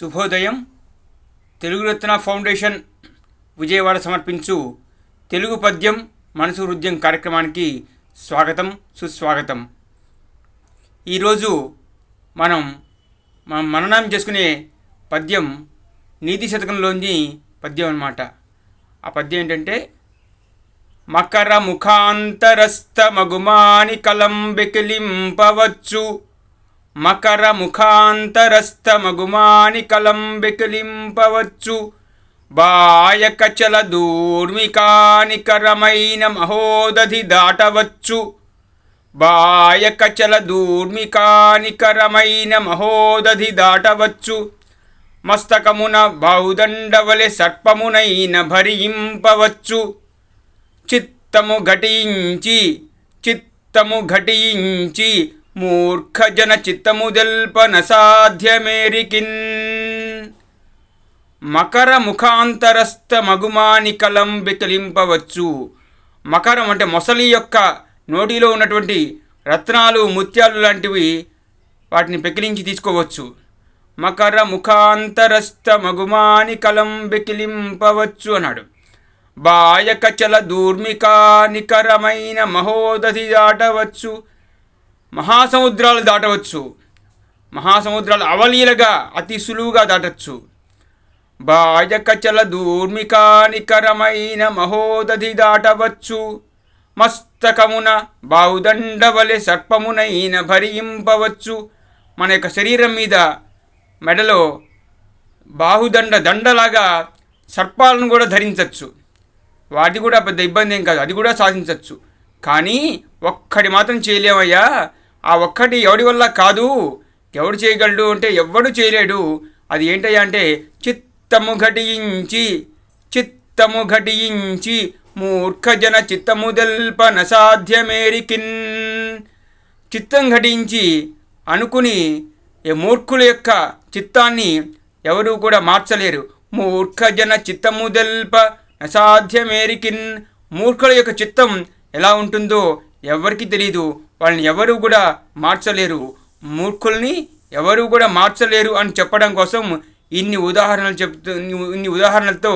శుభోదయం. తెలుగు రత్న ఫౌండేషన్ విజయవాడ సమర్పించు తెలుగు పద్యం మనసు హృద్యం కార్యక్రమానికి స్వాగతం సుస్వాగతం. ఈరోజు మనం మనం మననం చేసుకునే పద్యం నీతి శతకంలోని పద్యం అన్నమాట. ఆ పద్యం ఏంటంటే మకర ముఖాంతరస్థ మగుమాని కలంబెకిలింపవచ్చు మకర ముఖాంతరస్థ మగుమాని బాయకచల దూర్మికానికరమైన మహోదధి దాటవచ్చు. బాయకచల దూర్మికానికరమైన మహోదధి దాటవచ్చు. మస్తకమున బాహుదండవలె సర్పమునైన భరింపవచ్చు చిత్తము ఘటించి చిత్తము ఘటించి మూర్ఖజన చిత్తముదెల్పన సాధ్యమేరికిన్ మకర ముఖాంతరస్థ మగుమాని కలం బెకిలింపవచ్చు మకరం అంటే మొసలి యొక్క నోటిలో ఉన్నటువంటి రత్నాలు ముత్యాలు లాంటివి వాటిని పెకిలించి తీసుకోవచ్చు. మకర ముఖాంతరస్థ మగుమాని కలం బెకిలింపవచ్చు అన్నాడు. బాయకచల దూర్మికానికరమైన మహోదధి దాటవచ్చు మహాసముద్రాలు దాటవచ్చు. మహాసముద్రాలు అవలీలగా అతి సులువుగా దాటవచ్చు బాజకచల దూర్మికానికరమైన మహోదధి దాటవచ్చు. మస్తకమున బావుదండవలె సర్పమునైన భరింపవచ్చు. మన యొక్క శరీరం మీద మెడలో బాహుదండ దండలాగా సర్పాలను కూడా ధరించవచ్చు వాటి కూడా పెద్ద ఇబ్బంది ఏం కాదు అది కూడా సాధించవచ్చు కానీ ఒక్కటి మాత్రం చేయలేమయ్యా ఆ ఒక్కటి ఎవడి వల్ల కాదు? ఎవడు చేయగలడు అంటే ఎవ్వడు చేయలేడు? అది ఏంటయ్యా అంటే చిత్తము ఘటించి చిత్తము ఘటించి మూర్ఖజన చిత్తము దల్పన సాధ్యమేరికిన్. చిత్తం ఘటించి అనుకుని మూర్ఖుల యొక్క చిత్తాన్ని ఎవరు కూడా మార్చలేరు. మూర్ఖజన చిత్తము దల్ప అసాధ్యమేరికిన్ మూర్ఖుల యొక్క చిత్తం ఎలా ఉంటుందో ఎవరికి తెలియదు వాళ్ళని ఎవరు కూడా మార్చలేరు. మూర్ఖుల్ని ఎవరు కూడా మార్చలేరు అని చెప్పడం కోసం ఇన్ని ఉదాహరణలు చెప్తూ ఇన్ని ఉదాహరణలతో